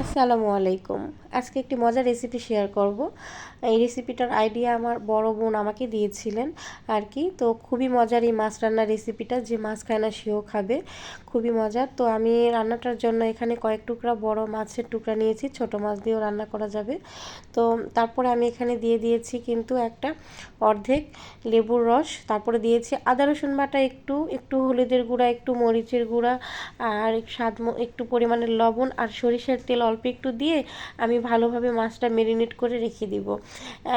আসসালামু আলাইকুম। আজকে একটি মজার রেসিপি শেয়ার করব। এই রেসিপিটার আইডিয়া আমার বড় বোন আমাকে দিয়েছিলেন আর কি। তো খুবই মজার এই মাছ রান্নার রেসিপিটা যে মাছ খায় না সেও খাবে। খুবই মজার। তো আমি রান্নাটার জন্য এখানে কয়েক টুকরা বড় মাছের টুকরা নিয়েছি। ছোট মাছ দিয়েও রান্না করা যাবে। তো তারপরে আমি এখানে দিয়ে দিয়েছি কিন্তু একটা অর্ধেক লেবুর রস। তারপরে দিয়েছি আদা, রসুন বাটা একটু একটু হলুদের গুঁড়া, একটু মরিচের গুঁড়া, আর স্বাদ একটু পরিমাণের লবণ আর সরিষার তেল অল্প একটু দিয়ে আমি ভালোভাবে মাছটা মেরিনেট করে রেখে দিব।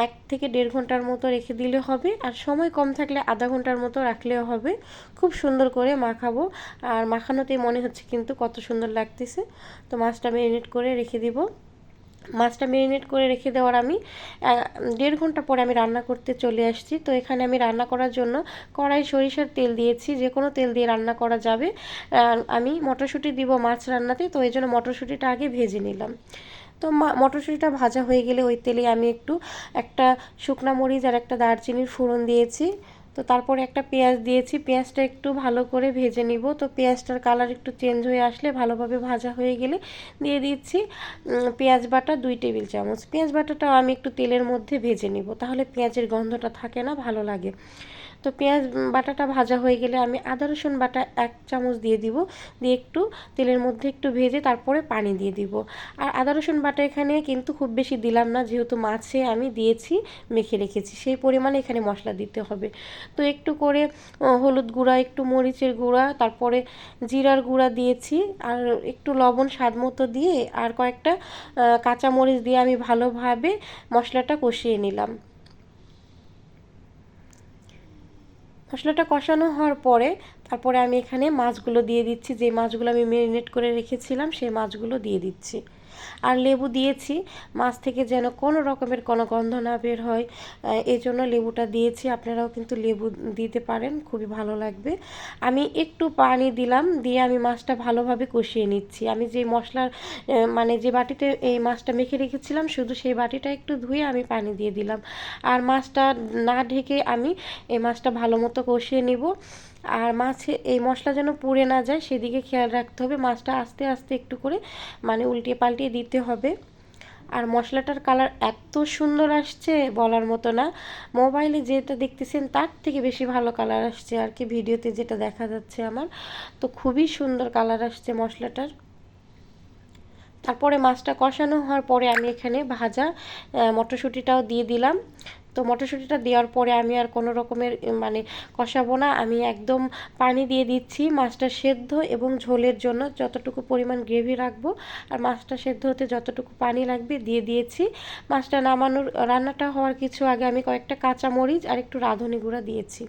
এক থেকে দেড় ঘণ্টার মতো রেখে দিলে হবে আর সময় কম থাকলে আধা ঘণ্টার মতো রাখলেও হবে। খুব সুন্দর করে মাখাবো আর মাখানোতেই মনে হচ্ছে কিন্তু কত সুন্দর লাগতেছে। তো মাছটা মেরিনেট করে রেখে দিব। মাছটা মেরিনেট করে রেখে দেওয়ার আমি দেড় ঘণ্টা পরে আমি রান্না করতে চলে আসছি। তো এখানে আমি রান্না করার জন্য কড়াই সরিষার তেল দিয়েছি। যে কোনো তেল দিয়ে রান্না করা যাবে। আমি মটরশুঁটি দিব মাছ রান্নাতে, তো এই জন্য মটরশুঁটিটা আগে ভেজে নিলাম। তো মটরশুঁটিটা ভাজা হয়ে গেলে ওই তেলে আমি একটু একটা শুকনা মরিচ আর একটা দারচিনির ফোড়ন দিয়েছি। তো তারপরে একটা পেঁয়াজ দিয়েছি। পেঁয়াজটা একটু ভালো করে ভেজে নিব। তো পেঁয়াজটার কালার একটু চেঞ্জ হয়ে আসলে ভালোভাবে ভাজা হয়ে গেলে দিয়ে দিচ্ছি পেঁয়াজ বাটা দুই টেবিল চামচ। পেঁয়াজ বাটাটাও আমি একটু তেলের মধ্যে ভেজে নিব। তাহলে পেঁয়াজের গন্ধটা থাকে না, ভালো লাগে। তো পেঁয়াজ বাটাটা ভাজা হয়ে গেলে আমি আদা, রসুন বাটা এক চামচ দিয়ে দিব। দিয়ে একটু তেলের মধ্যে একটু ভেজে তারপরে পানি দিয়ে দিব। আর আদা, রসুন বাটা এখানে কিন্তু খুব বেশি দিলাম না। যেহেতু মাছে আমি দিয়েছি, মেখে রেখেছি, সেই পরিমাণে এখানে মশলা দিতে হবে। তো একটু করে হলুদ গুঁড়া, একটু মরিচের গুঁড়া, তারপরে জিরার গুঁড়া দিয়েছি। আর একটু লবণ স্বাদ মতো দিয়ে আর কয়েকটা কাঁচা মরিচ দিয়ে আমি ভালোভাবে মশলাটা কষিয়ে নিলাম। মশলাটা কষানো হওয়ার পরে তারপরে আমি এখানে মাছগুলো দিয়ে দিচ্ছি। যে মাছগুলো আমি ম্যারিনেট করে রেখেছিলাম, সেই মাছগুলো দিয়ে দিচ্ছি। আর লেবু দিয়েছি, মাছ থেকে যেন কোনো রকমের কোনো গন্ধ না বের হয় এই জন্য লেবুটা দিয়েছি। আপনারাও কিন্তু লেবু দিতে পারেন, খুবই ভালো লাগবে। আমি একটু পানি দিলাম, দিয়ে আমি মাছটা ভালোভাবে কষিয়ে নিচ্ছি। আমি যে মশলার মানে যে বাটিতে এই মাছটা মেখে রেখেছিলাম, শুধু সেই বাটিটা একটু ধুয়ে আমি পানি দিয়ে দিলাম। আর মাছটা না ঢেকে আমি এই মাছটা ভালো মতো কষিয়ে নিব। আর মাছে এই মশলা যেন পুড়ে না যায়, সেদিকে খেয়াল রাখতে হবে। মাছটা আস্তে আস্তে একটু করে মানে উল্টে পাল্টিয়ে দিতে হবে। আর মশলাটার কালার এত সুন্দর আসছে বলার মতো না। মোবাইলে যেটা দেখতেছেন, তার থেকে বেশি ভালো কালার আসছে আর কি ভিডিওতে যেটা দেখা যাচ্ছে আমার। তো খুবই সুন্দর কালার আসছে মশলাটার। তারপরে মাছটা কষানো হওয়ার পরে আমি এখানে ভাজা মটরশুঁটিটাও দিয়ে দিলাম। তো মটরশুঁটিটা দেওয়ার পরে আমি আর কোনো রকমের মানে কষাবো না। আমি একদম পানি দিয়ে দিচ্ছি মাছটা সেদ্ধ এবং ঝোলের জন্য যতটুকু পরিমাণ গ্রেভি রাখব আর মাছটা সেদ্ধ হতে যতটুকু পানি লাগবে দিয়ে দিয়েছি। মাছটা নামানোর, রান্নাটা হওয়ার কিছু আগে আমি কয়েকটা কাঁচা মরিচ আর একটু রাঁধুনি গুঁড়া দিয়েছি।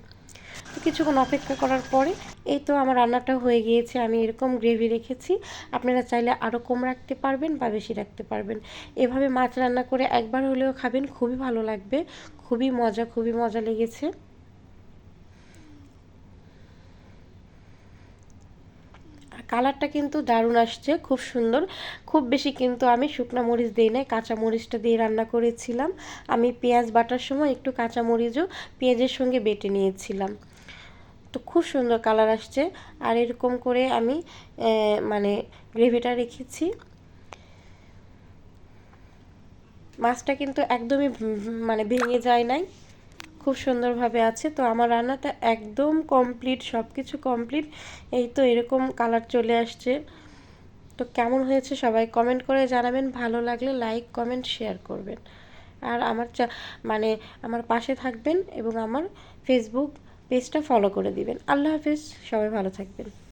তো কিছুক্ষণ অপেক্ষা করার পরে এই তো আমার রান্নাটা হয়ে গিয়েছে, আমি এরকম গ্রেভি রেখেছি। আপনারা চাইলে আরও কম রাখতে পারবেন বা বেশি রাখতে পারবেন। এভাবে মাছ রান্না করে একবার হলেও খাবেন, খুবই ভালো লাগবে। খুবই মজা খুবই মজা লেগেছে। কালারটা কিন্তু দারুণ আসছে, খুব সুন্দর। খুব বেশি কিন্তু আমি শুকনা মরিচ দিই নাই, কাঁচা মরিচটা দিয়ে রান্না করেছিলাম। আমি পেঁয়াজ বাটার সময় একটু কাঁচা মরিচও পেঁয়াজের সঙ্গে বেটে নিয়েছিলাম। তো খুব সুন্দর কালার আসছে। আর এরকম করে আমি মানে গ্রেভিটা রেখেছি। মাছটা কিন্তু একদমই মানে ভেঙে যায় নাই। খুব সুন্দরভাবে আছে। তো আমার রান্নাটা একদম কমপ্লিট সব কিছু কমপ্লিট এই তো এরকম কালার চলে আসছে। তো কেমন হয়েছে সবাই কমেন্ট করে জানাবেন। ভালো লাগলে লাইক কমেন্ট শেয়ার করবেন। আর আমার মানে আমার পাশে থাকবেন এবং আমার ফেসবুক পেজটা ফলো করে দিবেন। আল্লাহ হাফেজ সবাই ভালো থাকবেন।